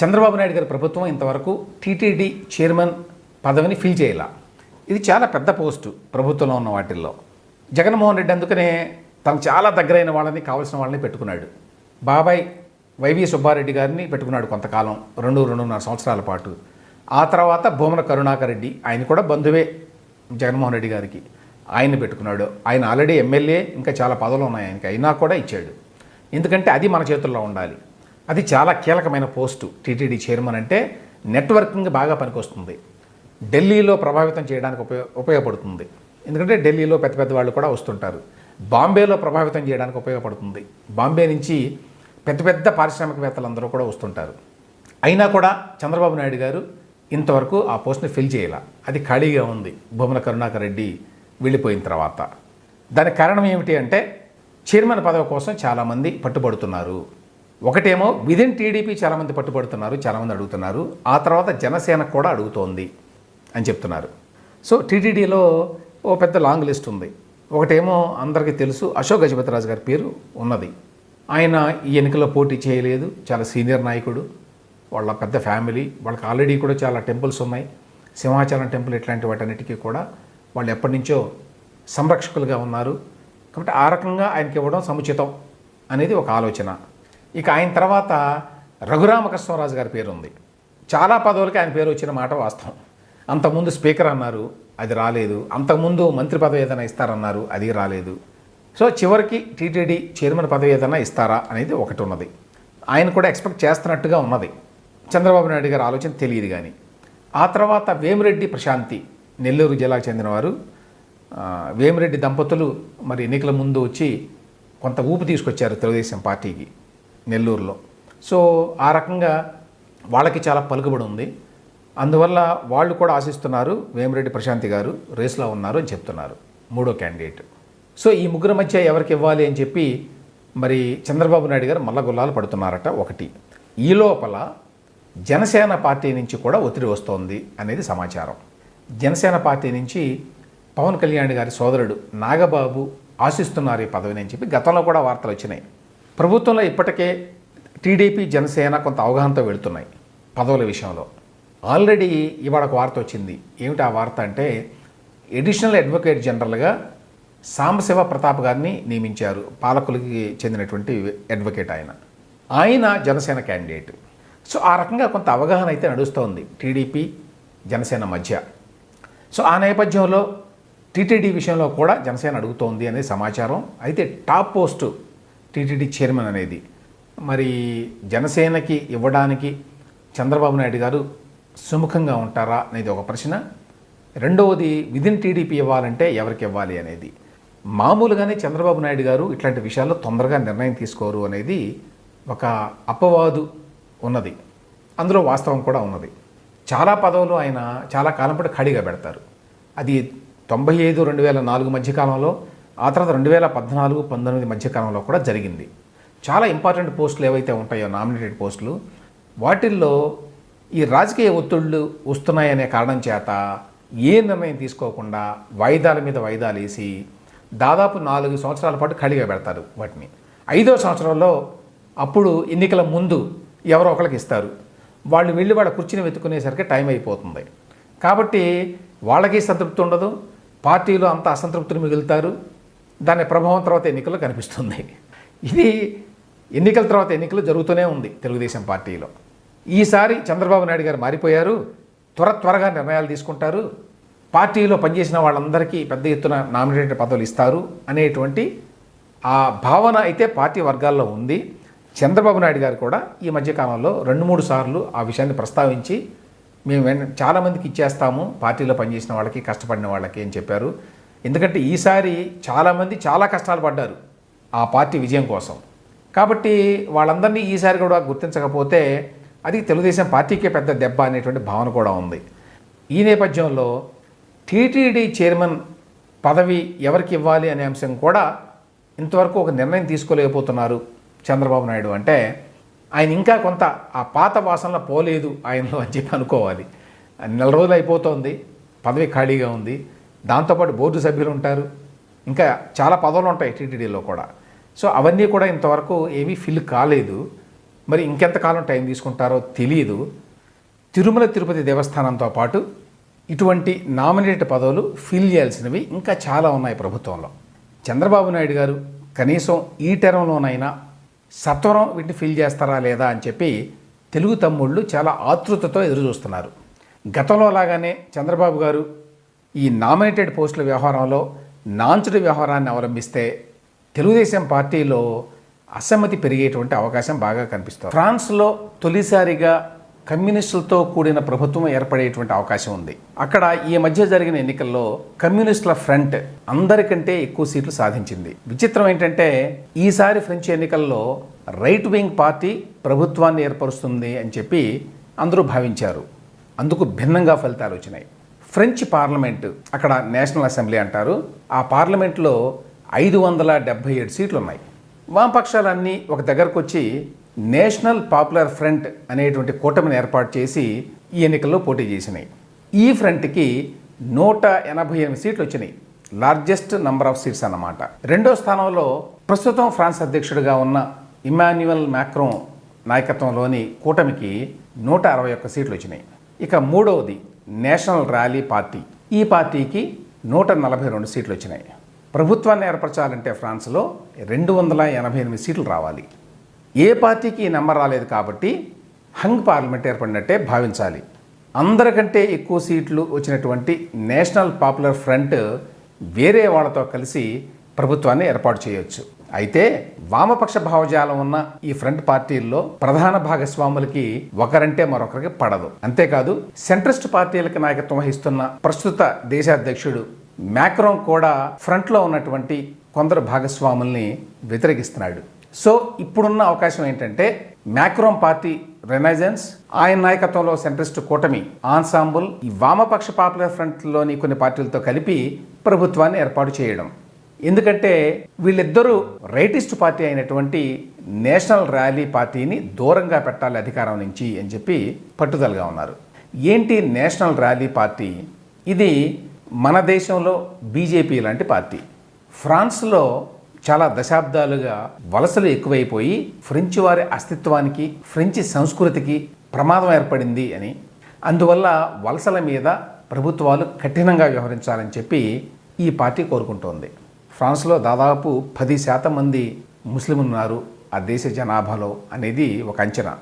చంద్రబాబు నాయుడు గారి ప్రభుత్వం ఇంతవరకు టీటీడీ చైర్మన్ పదవిని ఫిల్ చేయాల. ఇది చాలా పెద్ద పోస్టు ప్రభుత్వంలో ఉన్న వాటిల్లో. జగన్మోహన్ రెడ్డి అందుకనే తనకు చాలా దగ్గరైన వాళ్ళని కావాల్సిన వాళ్ళని పెట్టుకున్నాడు. బాబాయ్ వైవి సుబ్బారెడ్డి గారిని పెట్టుకున్నాడు కొంతకాలం రెండు రెండున్నర సంవత్సరాల పాటు. ఆ తర్వాత భూమన కరుణాకర్ రెడ్డి ఆయన కూడా బంధువే జగన్మోహన్ రెడ్డి గారికి. ఆయన్ని పెట్టుకున్నాడు. ఆయన ఆల్రెడీ ఎమ్మెల్యే ఇంకా చాలా పదవులు ఉన్నాయి ఆయనకి. అయినా కూడా ఇచ్చాడు. ఎందుకంటే అది మన చేతుల్లో ఉండాలి. అది చాలా కీలకమైన పోస్టు టీటీడీ చైర్మన్ అంటే నెట్వర్కింగ్ బాగా పనికొస్తుంది. ఢిల్లీలో ప్రభావితం చేయడానికి ఉపయోగ ఉపయోగపడుతుంది. ఎందుకంటే ఢిల్లీలో పెద్ద పెద్ద వాళ్ళు కూడా వస్తుంటారు. బాంబేలో ప్రభావితం చేయడానికి ఉపయోగపడుతుంది. బాంబే నుంచి పెద్ద పెద్ద పారిశ్రామికవేత్తలందరూ కూడా వస్తుంటారు. అయినా కూడా చంద్రబాబు నాయుడు గారు ఇంతవరకు ఆ పోస్ట్ని ఫిల్ చేయాల. అది ఖాళీగా ఉంది. భూమన కరుణాకర్ రెడ్డి వెళ్ళిపోయిన తర్వాత. దానికి కారణం ఏమిటి అంటే చైర్మన్ పదవి కోసం చాలామంది పట్టుబడుతున్నారు. ఒకటేమో విదిన్ టీడీపీ చాలామంది పట్టుబడుతున్నారు చాలామంది అడుగుతున్నారు. ఆ తర్వాత జనసేన కూడా అడుగుతోంది అని చెప్తున్నారు. సో టీటీడీలో ఓ పెద్ద లాంగ్ లిస్ట్ ఉంది. ఒకటేమో అందరికీ తెలుసు అశోక్ గజపతిరాజు గారి పేరు ఉన్నది. ఆయన ఈ ఎన్నికల్లో పోటీ చేయలేదు చాలా సీనియర్ నాయకుడు వాళ్ళ పెద్ద ఫ్యామిలీ వాళ్ళకి ఆల్రెడీ కూడా చాలా టెంపుల్స్ ఉన్నాయి. సింహాచలం టెంపుల్ ఇట్లాంటి వాటన్నిటికీ కూడా వాళ్ళు ఎప్పటి నుంచో సంరక్షకులుగా ఉన్నారు. కాబట్టి ఆ రకంగా ఆయనకి ఇవ్వడం సముచితం అనేది ఒక ఆలోచన. ఇక ఆయన తర్వాత రఘురామకృష్ణరాజు గారి పేరు ఉంది చాలా పదవులకి ఆయన పేరు వచ్చిన మాట వాస్తవం. అంతకుముందు స్పీకర్ అన్నారు అది రాలేదు. అంతకుముందు మంత్రి పదవి ఏదైనా ఇస్తారన్నారు అది రాలేదు. సో చివరికి టీటీడీ చైర్మన్ పదవి ఏదైనా ఇస్తారా అనేది ఒకటి ఉన్నది ఆయన కూడా ఎక్స్పెక్ట్ చేస్తున్నట్టుగా ఉన్నది. చంద్రబాబు నాయుడు గారి ఆలోచన తెలియదు కానీ ఆ తర్వాత వేమిరెడ్డి ప్రశాంతి నెల్లూరు జిల్లాకు చెందినవారు. వేమిరెడ్డి దంపతులు మరి ఎన్నికల ముందు వచ్చి కొంత ఊపు తీసుకొచ్చారు తెలుగుదేశం పార్టీకి. నెల్లూరులో. సో ఆ రకంగా వాళ్ళకి చాలా పలుకుబడి ఉంది. అందువల్ల వాళ్ళు కూడా ఆశిస్తున్నారు వేమిరెడ్డి ప్రశాంతి గారు రేస్లో ఉన్నారు అని చెప్తున్నారు మూడో క్యాండిడేట్. సో ఈ ముగ్గురు మధ్య ఎవరికి ఇవ్వాలి అని చెప్పి మరి చంద్రబాబు నాయుడు గారు మల్ల గుల్లాలు పడుతున్నారట ఒకటి. ఈ లోపల జనసేన పార్టీ నుంచి కూడా ఒత్తిడి వస్తోంది అనేది సమాచారం. జనసేన పార్టీ నుంచి పవన్ కళ్యాణ్ గారి సోదరుడు నాగబాబు ఆశిస్తున్నారు ఈ పదవిని అని చెప్పి గతంలో కూడా వార్తలు వచ్చినాయి. ప్రభుత్వంలో ఇప్పటికే టీడీపీ జనసేన కొంత అవగాహనతో వెళుతున్నాయి పదవుల విషయంలో. ఆల్రెడీ ఇవాళ ఒక వార్త వచ్చింది. ఏమిటి ఆ వార్త అంటే ఎడిషనల్ అడ్వకేట్ జనరల్గా సాంబశివ ప్రతాప్ గారిని నియమించారు. పాలకులకి చెందినటువంటి అడ్వకేట్ ఆయన. ఆయన జనసేన క్యాండిడేట్. సో ఆ రకంగా కొంత అవగాహన అయితే నడుస్తోంది టీడీపీ జనసేన మధ్య. సో ఆ నేపథ్యంలో టీటీడీ విషయంలో కూడా జనసేన అడుగుతోంది అనే సమాచారం. అయితే టాప్ పోస్టు టీటీడీ చైర్మన్ అనేది. మరి జనసేనకి ఇవ్వడానికి చంద్రబాబు నాయుడు గారు సుముఖంగా ఉంటారా అనేది ఒక ప్రశ్న. రెండవది విదిన్ టీడీపీ ఇవ్వాలంటే ఎవరికి ఇవ్వాలి అనేది. మామూలుగానే చంద్రబాబు నాయుడు గారు ఇట్లాంటి విషయాల్లో తొందరగా నిర్ణయం తీసుకోరు అనేది ఒక అపవాదు ఉన్నది. అందులో వాస్తవం కూడా ఉన్నది. చాలా పదవులు ఆయన చాలా కాలం పాటు ఖాళీగా పెడతారు. అది తొంభై ఐదు రెండు వేల నాలుగు మధ్యకాలంలో ఆ తర్వాత రెండు వేల పద్నాలుగు పంతొమ్మిది మధ్యకాలంలో కూడా జరిగింది. చాలా ఇంపార్టెంట్ పోస్టులు ఏవైతే ఉంటాయో నామినేటెడ్ పోస్టులు వాటిల్లో ఈ రాజకీయ ఒత్తిళ్ళు వస్తున్నాయనే కారణం చేత ఏ నిర్ణయం తీసుకోకుండా వాయిదాల మీద వాయిదాలు వేసి దాదాపు నాలుగు సంవత్సరాల పాటు ఖాళీగా పెడతారు వాటిని. ఐదో సంవత్సరంలో అప్పుడు ఎన్నికల ముందు ఎవరో ఒకరికి ఇస్తారు. వాళ్ళు వెళ్ళి వాళ్ళ కుర్చీని వెతుకునేసరికి టైం అయిపోతుంది. కాబట్టి వాళ్ళకి సంతృప్తి ఉండదు పార్టీలో అంత అసంతృప్తులు మిగులుతారు దాని ప్రభావం తర్వాత ఎన్నికల్లో కనిపిస్తుంది. ఇది ఎన్నికల తర్వాత ఎన్నికలు జరుగుతూనే ఉంది తెలుగుదేశం పార్టీలో. ఈసారి చంద్రబాబు నాయుడు గారు మారిపోయారు త్వర త్వరగా నిర్ణయాలు తీసుకుంటారు పార్టీలో పనిచేసిన వాళ్ళందరికీ పెద్ద ఎత్తున నామినేటెడ్ పదవులు ఇస్తారు అనేటువంటి ఆ భావన అయితే పార్టీ వర్గాల్లో ఉంది. చంద్రబాబు నాయుడు గారు కూడా ఈ మధ్యకాలంలో రెండు మూడు సార్లు ఆ విషయాన్ని ప్రస్తావించి మేము చాలామందికి ఇచ్చేస్తాము పార్టీలో పనిచేసిన వాళ్ళకి కష్టపడిన వాళ్ళకి అని చెప్పారు. ఎందుకంటే ఈసారి చాలామంది చాలా కష్టాలు పడ్డారు ఆ పార్టీ విజయం కోసం. కాబట్టి వాళ్ళందరినీ ఈసారి కూడా గుర్తించకపోతే అది తెలుగుదేశం పార్టీకే పెద్ద దెబ్బ అనేటువంటి భావన కూడా ఉంది. ఈ నేపథ్యంలో టీటీడీ చైర్మన్ పదవి ఎవరికి ఇవ్వాలి అనే అంశం కూడా ఇంతవరకు ఒక నిర్ణయం తీసుకోలేకపోతున్నారు చంద్రబాబు నాయుడు అంటే ఆయన ఇంకా కొంత ఆ పాత వాసనలో పోలేదు ఆయనలో అని చెప్పి అనుకోవాలి. నెల రోజులు అయిపోతోంది పదవి ఖాళీగా ఉంది. దాంతోపాటు బోర్డు సభ్యులు ఉంటారు. ఇంకా చాలా పదవులు ఉంటాయి టీటీడీలో కూడా. సో అవన్నీ కూడా ఇంతవరకు ఏమీ ఫిల్ కాలేదు. మరి ఇంకెంతకాలం టైం తీసుకుంటారో తెలియదు తిరుమల తిరుపతి దేవస్థానంతో పాటు ఇటువంటి నామినేటెడ్ పదవులు ఫిల్ చేయాల్సినవి ఇంకా చాలా ఉన్నాయి ప్రభుత్వంలో. చంద్రబాబు నాయుడు గారు కనీసం ఈ టర్మ్లోనైనా సత్వరం వీటిని ఫిల్ చేస్తారా లేదా అని చెప్పి తెలుగు తమ్ముళ్ళు చాలా ఆతృతతో ఎదురు చూస్తున్నారు గతంలో లాగానే చంద్రబాబు గారు ఈ నామినేటెడ్ పోస్టుల వ్యవహారంలో నాంచుడి వ్యవహారాన్ని అవలంబిస్తే తెలుగుదేశం పార్టీలో అసమ్మతి పెరిగేటువంటి అవకాశం బాగా కనిపిస్తుంది. ఫ్రాన్స్లో తొలిసారిగా కమ్యూనిస్టులతో కూడిన ప్రభుత్వం ఏర్పడేటువంటి అవకాశం ఉంది. అక్కడ ఈ మధ్య జరిగిన ఎన్నికల్లో కమ్యూనిస్టుల ఫ్రంట్ అందరికంటే ఎక్కువ సీట్లు సాధించింది. విచిత్రం ఏంటంటే ఈసారి ఫ్రెంచ్ ఎన్నికల్లో రైట్ వింగ్ పార్టీ ప్రభుత్వాన్ని ఏర్పరుస్తుంది అని చెప్పి అందరూ భావించారు. అందుకు భిన్నంగా ఫలితాలు వచ్చినాయి. ఫ్రెంచ్ పార్లమెంట్ అక్కడ నేషనల్ అసెంబ్లీ అంటారు ఆ పార్లమెంట్లో ఐదు వందల డెబ్భై ఏడు సీట్లు ఉన్నాయి వామపక్షాలన్నీ ఒక దగ్గరకు వచ్చి నేషనల్ పాపులర్ ఫ్రంట్ అనేటువంటి కూటమిని ఏర్పాటు చేసి ఈ ఎన్నికల్లో పోటీ చేసినాయి. ఈ ఫ్రంట్కి నూట ఎనభై ఎనిమిది సీట్లు వచ్చినాయి లార్జెస్ట్ నంబర్ ఆఫ్ సీట్స్ అన్నమాట. రెండో స్థానంలో ప్రస్తుతం ఫ్రాన్స్ అధ్యక్షుడిగా ఉన్న ఇమాన్యువల్ మ్యాక్రోన్ నాయకత్వంలోని కూటమికి నూట అరవై ఒక్క సీట్లు వచ్చినాయి ఇక మూడవది నేషనల్ ర్యాలీ పార్టీ. ఈ పార్టీకి నూట నలభై రెండు సీట్లు వచ్చినాయి. ప్రభుత్వాన్ని ఏర్పరచాలంటే ఫ్రాన్స్లో రెండు వందల ఎనభై ఎనిమిది సీట్లు రావాలి. ఏ పార్టీకి ఈ నెంబర్ రాలేదు కాబట్టి హంగ్ పార్లమెంట్ ఏర్పడినట్టే భావించాలి. అందరికంటే ఎక్కువ సీట్లు వచ్చినటువంటి నేషనల్ పాపులర్ ఫ్రంట్ వేరే వాళ్ళతో కలిసి ప్రభుత్వాన్ని ఏర్పాటు చేయొచ్చు. అయితే వామపక్ష భావజాలం ఉన్న ఈ ఫ్రంట్ పార్టీల్లో ప్రధాన భాగస్వాములకి ఒకరంటే మరొకరికి పడదు. అంతేకాదు సెంట్రిస్ట్ పార్టీలకు నాయకత్వం వహిస్తున్న ప్రస్తుత దేశాధ్యక్షుడు మ్యాక్రోన్ కూడా ఫ్రంట్లో ఉన్నటువంటి కొందరు భాగస్వాముల్ని వ్యతిరేకిస్తున్నాడు. సో ఇప్పుడున్న అవకాశం ఏంటంటే మ్యాక్రోన్ పార్టీ రెనైజెన్స్ ఆయన నాయకత్వంలో సెంట్రిస్ట్ కూటమి ఆన్సాంబుల్ ఈ వామపక్ష పాపులర్ ఫ్రంట్లోని కొన్ని పార్టీలతో కలిపి ప్రభుత్వాన్ని ఏర్పాటు చేయడం. ఎందుకంటే వీళ్ళిద్దరూ రైటిస్ట్ పార్టీ అయినటువంటి నేషనల్ ర్యాలీ పార్టీని దూరంగా పెట్టాలి అధికారం నుంచి అని చెప్పి పట్టుదలగా ఉన్నారు. ఏంటి నేషనల్ ర్యాలీ పార్టీ? ఇది మన దేశంలో బీజేపీ లాంటి పార్టీ. ఫ్రాన్స్లో చాలా దశాబ్దాలుగా వలసలు ఎక్కువైపోయి ఫ్రెంచ్ వారి అస్తిత్వానికి ఫ్రెంచ్ సంస్కృతికి ప్రమాదం ఏర్పడింది అని. అందువల్ల వలసల మీద ప్రభుత్వాలు కఠినంగా వ్యవహరించాలని చెప్పి ఈ పార్టీ కోరుకుంటోంది. ఫ్రాన్స్లో దాదాపు పది శాతం మంది ముస్లింలు ఉన్నారు ఆ దేశ జనాభాలో అనేది ఒక అంచనా.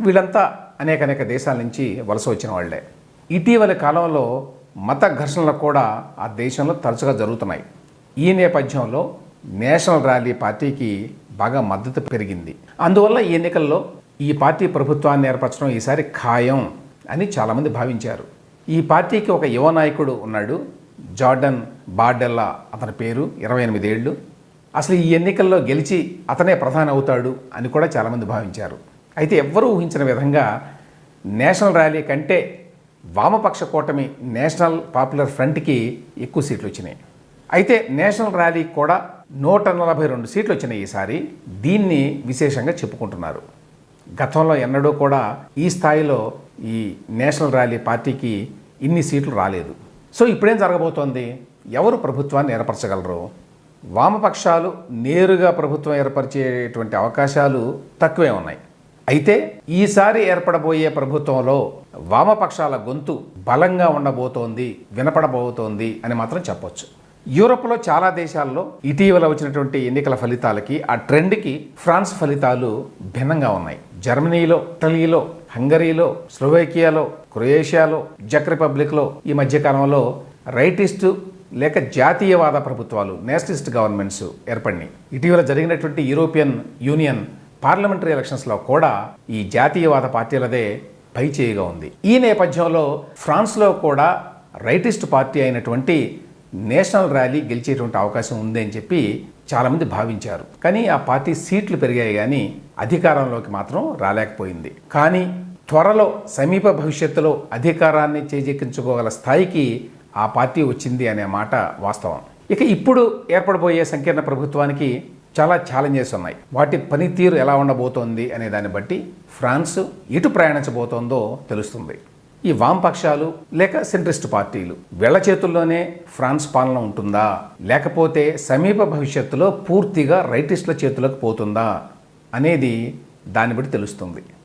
వీళ్ళంతా అనేక అనేక దేశాల నుంచి వలస వచ్చిన వాళ్ళే. ఇటీవలి కాలంలో మత ఘర్షణలు కూడా ఆ దేశంలో తరచుగా జరుగుతున్నాయి. ఈ నేపథ్యంలో నేషనల్ ర్యాలీ పార్టీకి బాగా మద్దతు పెరిగింది. అందువల్ల ఈ ఎన్నికల్లో ఈ పార్టీ ప్రభుత్వాన్ని ఏర్పరచడం ఈసారి ఖాయం అని చాలామంది భావించారు. ఈ పార్టీకి ఒక యువ నాయకుడు ఉన్నాడు జార్డన్ బార్డెల్లా అతని పేరు ఇరవై ఎనిమిది ఏళ్ళు. అసలు ఈ ఎన్నికల్లో గెలిచి అతనే ప్రధాని అవుతాడు అని కూడా చాలామంది భావించారు. అయితే ఎవ్వరూ ఊహించిన విధంగా నేషనల్ ర్యాలీ కంటే వామపక్ష కూటమి నేషనల్ పాపులర్ ఫ్రంట్కి ఎక్కువ సీట్లు వచ్చినాయి. అయితే నేషనల్ ర్యాలీ కూడా నూట నలభై రెండు సీట్లు వచ్చినాయి ఈసారి. దీన్ని విశేషంగా చెప్పుకుంటున్నారు. గతంలో ఎన్నడూ కూడా ఈ స్థాయిలో ఈ నేషనల్ ర్యాలీ పార్టీకి ఇన్ని సీట్లు రాలేదు. సో ఇప్పుడేం జరగబోతోంది? ఎవరు ప్రభుత్వాన్ని ఏర్పరచగలరు? వామపక్షాలు నేరుగా ప్రభుత్వం ఏర్పరిచేటువంటి అవకాశాలు తక్కువే ఉన్నాయి. అయితే ఈసారి ఏర్పడబోయే ప్రభుత్వంలో వామపక్షాల గొంతు బలంగా ఉండబోతోంది వినపడబోతోంది అని మాత్రం చెప్పొచ్చు. యూరోప్లో చాలా దేశాల్లో ఇటీవల వచ్చినటువంటి ఎన్నికల ఫలితాలకి ఆ ట్రెండ్కి ఫ్రాన్స్ ఫలితాలు భిన్నంగా ఉన్నాయి. జర్మనీలో ఇటలీలో హంగరీలో స్లోవేకియాలో క్రొయేషియాలో జక్ రిపబ్లిక్లో ఈ మధ్యకాలంలో రైటిస్టు లేక జాతీయవాద ప్రభుత్వాలు నేషనలిస్ట్ గవర్నమెంట్స్ ఏర్పడినాయి. ఇటీవల జరిగినటువంటి యూరోపియన్ యూనియన్ పార్లమెంటరీ ఎలక్షన్స్లో కూడా ఈ జాతీయవాద పార్టీలదే పై చేయిగా ఉంది. ఈ నేపథ్యంలో ఫ్రాన్స్లో కూడా రైటిస్ట్ పార్టీ అయినటువంటి నేషనల్ ర్యాలీ గెలిచేటువంటి అవకాశం ఉంది అని చెప్పి చాలామంది భావించారు. కానీ ఆ పార్టీ సీట్లు పెరిగాయి కానీ అధికారంలోకి మాత్రం రాలేకపోయింది. కానీ త్వరలో సమీప భవిష్యత్తులో అధికారాన్ని చేజెక్కించుకోగల స్థాయికి ఆ పార్టీ వచ్చింది అనే మాట వాస్తవం. ఇక ఇప్పుడు ఏర్పడబోయే సంకీర్ణ ప్రభుత్వానికి చాలా ఛాలెంజెస్ ఉన్నాయి. వాటి పనితీరు ఎలా ఉండబోతోంది అనే దాన్ని బట్టి ఫ్రాన్స్ ఎటు ప్రయాణించబోతోందో తెలుస్తుంది. ఈ వామపక్షాలు లేక సెంట్రిస్ట్ పార్టీలు వీళ్ళ చేతుల్లోనే ఫ్రాన్స్ పాలన ఉంటుందా? లేకపోతే సమీప భవిష్యత్తులో పూర్తిగా రైటిస్టుల చేతులకు పోతుందా? అనేది దాన్ని బట్టి తెలుస్తుంది.